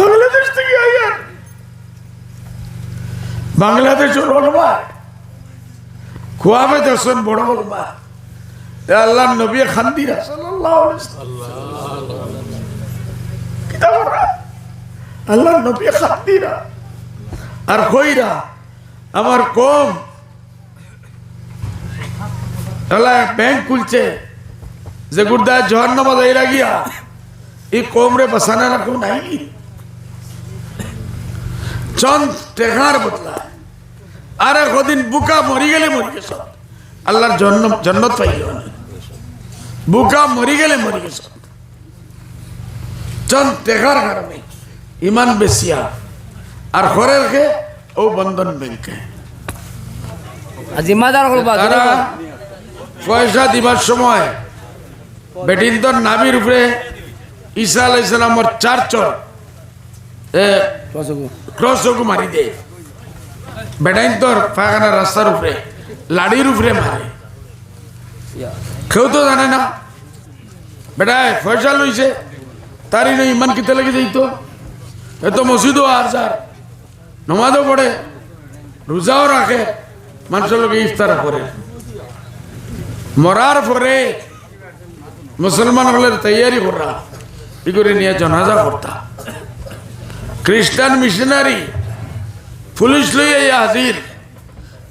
বাংলাদেশ থেকে আইয়ার বাংলাদেশের ওলমা খুয়াবে দেখছেন বড় ওলমা আল্লাহ নবী খান্দিরা? আল্লাহ নবী খান্দিরা। আর কইরা, আমার কম। ব্যাংক খুলছে, যে গুর্দা জহর নামাজ গিয়া, এই কমরে বসানা রাখো নাই। চন্দ টেকার বদলা। আরে কদিন বুকা মরি গেলে মরি গেছ। আল্লাহর জন্ম জন্নত পাইল। বুকা মরি গেলে মরি গেছ। চন্দ টেকার কারণে ইমান বেশিয়া আর ঘরের কে? ও বন্ধন ব্যাংকে জিম্মাদার তারা পয়সা দিবার সময় বেটিন্তর নাবির উপরে ঈসা আলাইসালামর চার চর ক্রস চকু মারি দে। বেটাইন্তর পায়খানা রাস্তার উপরে লাড়ির উপরে মারে। কেউ তো জানে না। বেটায় পয়সা লইছে তারই নয় ইমান কিতে লেগে যাইত। এ তো মসজিদও আর যার নমাজও পড়ে রোজাও রাখে মানুষের লোকে ইফতার করে। মরার পরে মুসলমান হলে তৈয়ারি করা ই করে নিয়ে জনাজা করতা? খ্রিস্টান মিশনারি পুলিশ লই আইয়া হাজির।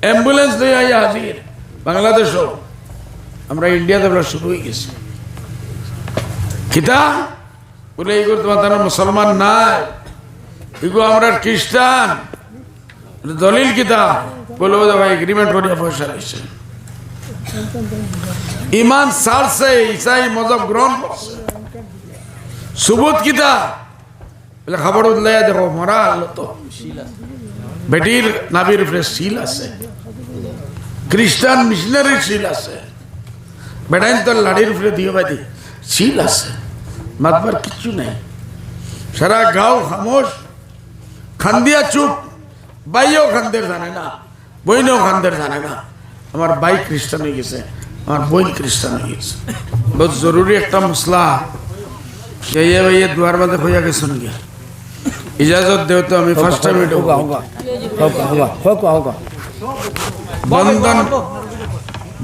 অ্যাম্বুলেন্স লই আইয়া হাজির। বাংলাদেশও। আমরা ইন্ডিয়াতে বলে শুরু হয়ে গেছি। কিতা? বলে, এই করে তোমার তারা মুসলমান নাই। এগুলো আমরা খ্রিস্টান। দলিল কিতা? বলব ভাই এগ্রিমেন্ট করিয়া পয়সা দিচ্ছে ইমান সারছে ইসাই মজব গ্রহণ করছে। সুবোধ কিতা? বলে খবর উদলাইয়া দেখো মরা আলো তো বেটির নাবির উপরে শিল আছে খ্রিস্টান মিশনারির শিল আছে বেটাইন তোর লাড়ির উপরে দিয়ে বাদি শিল আছে মাতবার কিচ্ছু নেই সারা গাঁও খামোশ খান্দিয়া চুপ বাইও খান্দের জানে না বইনেও খান্দের জানে না আমার বাই খ্রিস্টান হয়ে গেছে আমার বোন খ্রিস্টান হয়ে গেছে বহুত জরুরি একটা মশলা যাইয়া ভাইয়া দুয়ার বাদে হইয়া গেছেন গিয়া ইজাজত দেও তো আমি ফার্স্ট টাইম এটা বন্ধন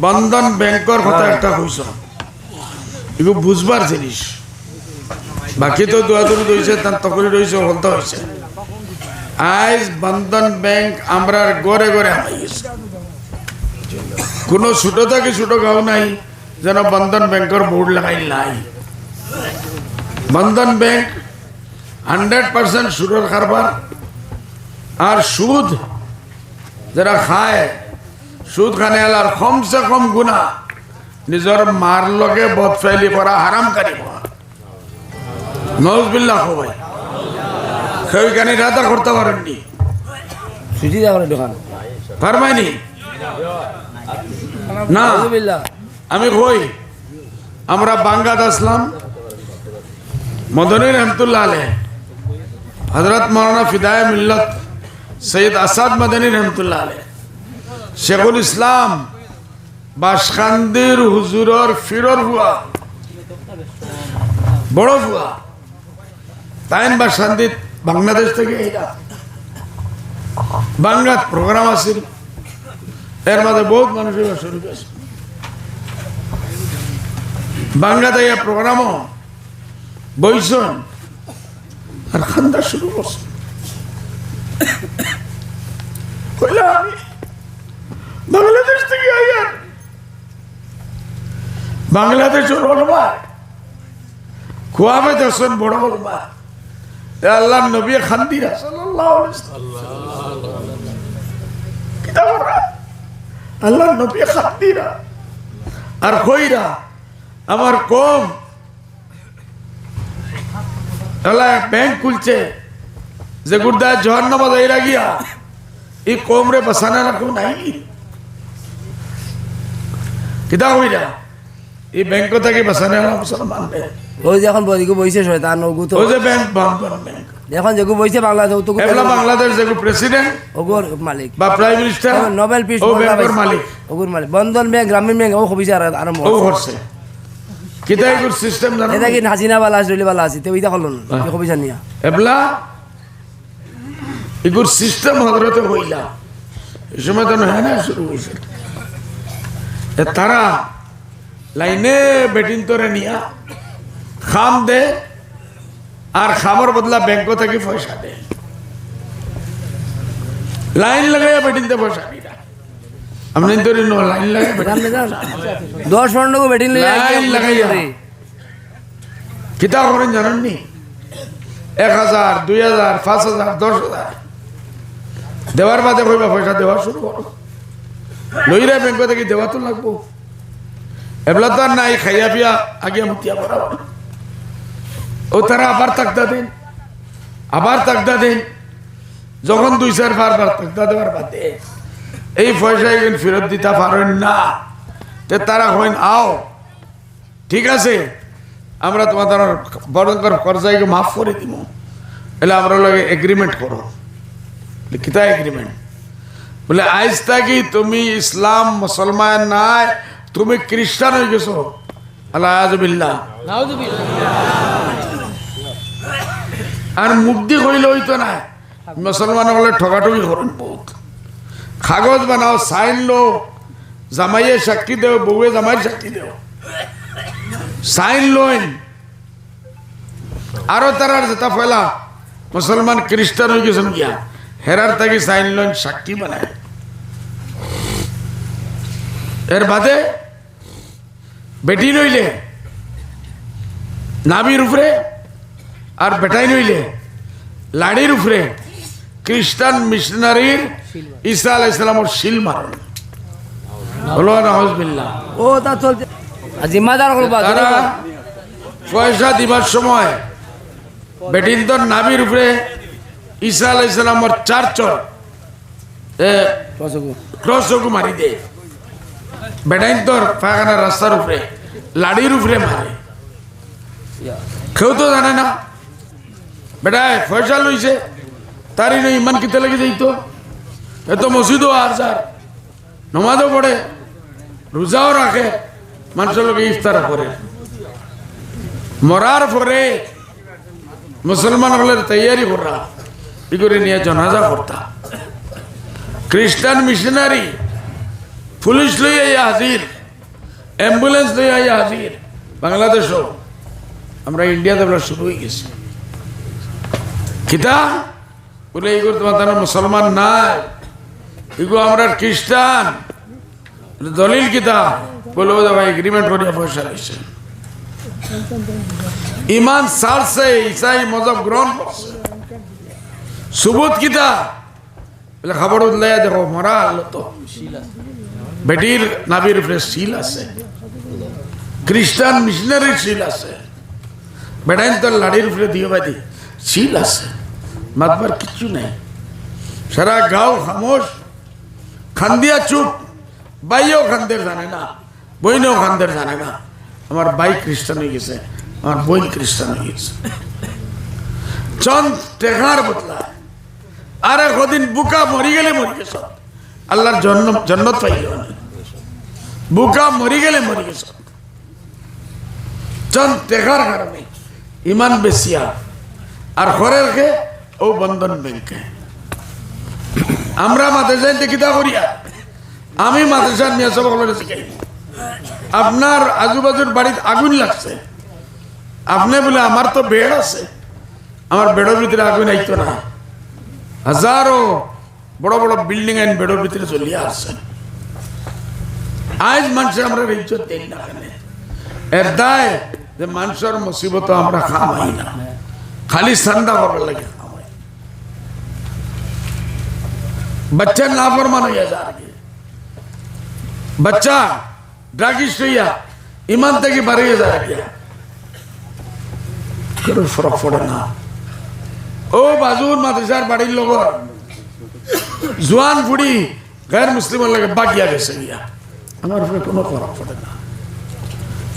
বন্ধন ব্যাংকর কথা একটা কইছ। এগুলো বুঝবার জিনিস। বাকি তো দোয়া দোয়াদুরি রয়েছে তার তকরি রয়েছে হলতে হয়েছে আজ বন্ধন ব্যাংক আমরা গড়ে গড়ে হামাই গেছে। কোনো ছোট থেকে ছোট গাঁও নাই যেন বন্ধন ব্যাংকের বোর্ড লাগাই নাই বন্ধন ব্যাংক হান্ড্রেড পার্সেন্ট সুরের কারবার আর সুদ যারা খায় সুদ খানে আলার কমসে কম গুণা নিজের মার লগে বদফাইলি করা হারাম কারি নজবিল্লা ভাই। সেইখানে রাধা করতে পারেননি। সুজি দেওয়ার দোকান। পারবাইনি না। আমি কই? আমরা বাঙ্গাত আসলাম মদনী রহমতুল্লাহ আলে হজরত মৌলানা ফিদায় মিল্লত সৈয়দ আসাদ মদনী রহমতুল্লাহ আলে শেখুল ইসলাম বাসখান্দির হুজুরর ফিরর হুয়া বড় হুয়া তাইন বাসখান্দিত বাংলাদেশ থেকে বাংলাত প্রোগ্রাম আছিল। এর মাঝে বহুত মানুষ এবার শুরু করেছে। বাংলাতে প্রোগ্রামও বইছন আর খান্দা শুরু করছে। কইলা আমি বাংলাদেশ থেকে আইয়ার বাংলাদেশের ওলমা খুয়াবে দেখছেন বড় ওলমা আল্লাহ নবী করা? আল্লাহ নবী খান্দিরা। আর কইরা, আমার কম ব্যাংক খুলছে। যে গুর্দা জহর নামাজ গিয়া এই কমরে বসানা রাখো নাই কিতা কইরা? এই ব্যাংক থেকে বসানা মুসলমান রে ওই যে এখন বইকে বইছে শয়তান ওগু তো ওই যে ব্যাংক বন্ধন ব্যাংক। এখন যেগু বইছে বাংলাদেশ তো বাংলাদেশ যে প্রেসিডেন্ট ওগুর মালিক। বা প্রাইম মিনিস্টার নোবেল পিস ও মালিক। ওগুর মালিক। বন্ধন ব্যাংক গ্রামীণ ব্যাংক ও আর আরম্ভ ও করছে কিতা এগুর সিস্টেম জানো? এটা কি হাসিনা বালা আসলে বালা আছে তেও ইটা করলেন কবি জানিয়া এবলা এগুর সিস্টেম হজরতে হইলা। এই সময় তো হ্যাঁ না শুরু হয়েছে তারা লাইনে বেটিন তোরে নিয়া খাম দে আর খামর বদলা ব্যাংক থেকে পয়সা দে। লাইন লাগাইয়া বেটিনতে পয়সা আপনি তোর লাইন লাগাই বেটিন দশ পনেরো বেটিন লাইন লাগাইয়া কিতা করেন জানেন নি? এক হাজার দুই হাজার পাঁচ হাজার দশ হাজার। দেওয়ার বাদে কইবা পয়সা দেওয়া শুরু করো। লইরা ব্যাংক থেকে দেওয়া তো লাগবো? এবলা তো আর নাই খাইয়া পিয়া আগে মুতিয়া ও তারা আবার তাকদা দেন। আবার তাকদা দেন। যখন দুই চার বারবার তাকদা দেওয়ার বাদে। এই পয়সা এখানে ফেরত দিতে পারেন না। তে তারা হইন, আও, ঠিক আছে, আমরা তোমাদের বড়ঙ্কর কর্জাইকে মাফ করে দিব এলে আমরা লগে এগ্রিমেন্ট করো। কিতা এগ্রিমেন্ট বলে আজ থাকি তুমি ইসলাম মুসলমান নাই, তুমি খ্রিস্টান হয়ে গেছো। আল্লাহ আর মুক্তি করিলে হইতো না। মুসলমান হলে ঠকাঠকি করেন বহুত। কাগজ বানাও সাইন লো জামাইয়ে সাক্ষী দেও, বউয়ে জামাইয়ের সাক্ষী দেও। সাইন লইন। আরও তারা যেটা ফেলা মুসলমান খ্রিস্টান হয়ে গেছেন গিয়া। হেরার থাকি সাইন লইন, সাক্ষী বানায় এর বাদে বেটি নইলে নাবির উপরে আর বেটাই নইলে লাড়ির উপরে খ্রিস্টান মিশনারির ঈসা আলাহ ইসলামর শিল মারণ। হলো নজবিল্লা ও তা চলছে। আর জিম্মাদার করবা তারা পয়সা দিবার সময় নাবির উপরে ঈসা আলাহ ইসলামর চার চর ক্রসকু মারি দে রাস্তার উপরে লাড়ির উপরে মারে। কেউ তো জানে না। বেটায় পয়সা লইছে। তারই নই, ইমান কিতে লেগে যাইতো এত মসজিদও আর যার। নমাজও পড়ে, রোজাও রাখে, মানুষের লোকে ইফতার করে। মরার পরে মুসলমান হলে তৈয়ারি করা, ই করে নিয়ে জনাজা করতা। খ্রিস্টান মিশনারি, পুলিশ লই আইয়া হাজির, অ্যাম্বুলেন্স লই আইয়া হাজির। বাংলাদেশও, আমরা ইন্ডিয়াতে বলা শুরু হয়ে গেছি। কিতা? বলে, এইগুলো তোমার তারা মুসলমান নাই। এগুলো আমরা খ্রিস্টান। দলিল কিতা বলব ভাই এগ্রিমেন্ট করিয়া পয়সা দিছে। ইমান সারছে ইসাই মজব গ্রহণ করছে। সুবোধ কিতা বলে, খবর উদলাইয়া দেখো, মরা আলো তো বেটির নাবির উপরে শিল আছে। খ্রিস্টান মিশনারির শিল আছে। বেটাইন তোর লাড়ির উপরে দিয়ে বাদি শিল আছে। মাতবার কিচ্ছু নেই। সারা গাঁও খামোশ, খান্দিয়া চুপ বাইও খানদের জানে না, বইনেও খানদের জানে না। আমার বাই খ্রিস্টান হয়ে গেছে, আমার বোন খ্রিস্টান হয়ে গেছে। চন্দ টেকার বদলা আরে কদিন বুকা মরি গেলে মরি গেছ আল্লাহর জন্ম জন্নত পাইল বুকা মরি গেলে মরি গেছ চন্দ। টেকার কারণে ইমান বেশিয়া আর। ঘরের খে ও বন্ধন ব্যাংকে। আমরা মাদ্রাসায় দেখিতা করিয়া? আমি মাদ্রাসার নিয়ে সব আপনার আজুবাজুর বাড়িতে আগুন লাগছে। আপনি বলে, আমার তো বেড আছে। আমার বেডের ভিতরে আগুন আইতো না। হাজারো বড় বড় বিল্ডিং আইন বেডের ভিতরে চলিয়ে আসছে। আজ মানুষ আমরা ইজ্জত দেই না? এর দায় যে মানুষের মুসিবত আমরা খামাই না। খালি ঠান্ডা করার লাগে। ফরমান হইয়া যা আগে বাচ্চা ড্রাগিস্ট হইয়া ইমান থেকে বাড়িয়ে যায় কেন ফরক পড়ে না ও বাজুর মাদ্রাসার বাড়ির লোক জোয়ান ফুড়ি গায়ের মুসলিমের লাগে বাকিয়া গেছে গিয়া আমার উপরে কোনো ফরক পড়ে না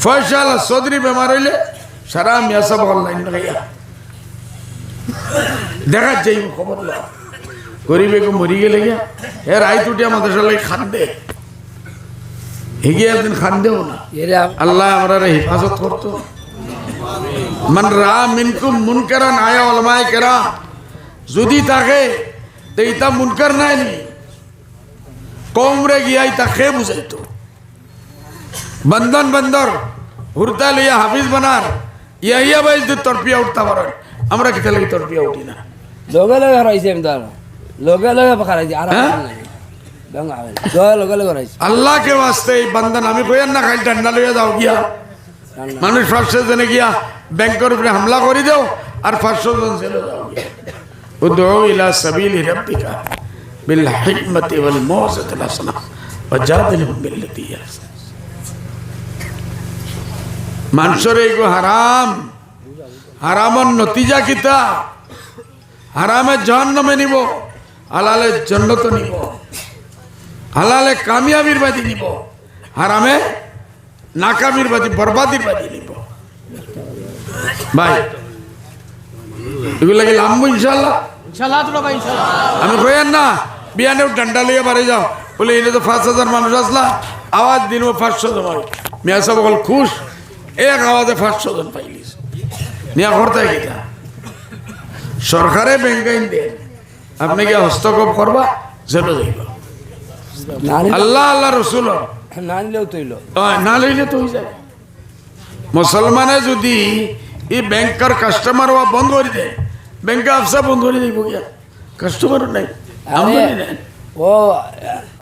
ফয়সাল চৌধুরী বেমার হইলে সারা মিয়া সব অনলাইন লাগাইয়া দেখা যাই খবর লও গরিবে গো মরি গেলে গিয়া এর আই টুটি আমাদের সবাই খান্দে হিগিয়ে একদিন খান্দেও না এরা আল্লাহ আমরা হিফাজত করতো মান রা মিনকুম মুনকারান আয়া ওলামায়ে কেরাম যদি থাকে তো ইতা মুনকার নাই নি কমরে গিয়া ইতা খে বুঝাইতো বন্ধন বন্দর হুরতা লিয়া হাফিজ বানার ইয়া ইয়া বাইজ যদি তরপিয়া উঠতে পারেন আমরা কিতা লাগি তরপিয়া উঠি না লগে লগে হরাইছে এমনি তার লগে লগে পাকারাইছি আর হ্যাঁ? লগে আল্লাহকে বাঁচতে এই বান্দান আমি কইয়ার না খাইল ঠান্ডা লইয়া যাও গিয়া। মানুষ পাঁচশো জনে গিয়া ব্যাংকের উপরে হামলা করে দেও আর পাঁচশো জন চলে যাও ادعو الى سبيل ربك بالحكمه والموعظه الحسنه وجادلهم بالتي هي احسن মানুষের এগো হারাম হারামর নতিজা কিতা? হারামের জহন্নমে নিব। হালালে জন্নত নিব। হালালে কামিয়াবির বাদি নিব। হারামে নাকামির বাদি বরবাদির বাদি নিব। ভাই এগুলো কি লাম্বু ইনশাল্লাহ ইনশাআল্লাহ তো বাবা আমি কইয়ার না বিয়ানেও ডান্ডা লিয়ে বাড়ি যাও। বলে এনে তো পাঁচ হাজার মানুষ আসলা। আওয়াজ দিন পাঁচশো জন হয়। মিয়া সব বল খুশ। এক আওয়াজে পাঁচশো জন পাইলিস। নিয়া করতে গিয়া সরকারে ব্যাংকাইন দেন। আপনি কি হস্তক্ষেপ করবা? যেটা যাইবা। আল্লাহ আল্লাহ রসুল। না নিলেও তৈল। না লইলে তো যায় মুসলমানে যদি এই ব্যাংকার কাস্টমার হওয়া বন্ধ করে দেয় ব্যাংকে আফসা বন্ধ করে দিব কাস্টমার নাই। ও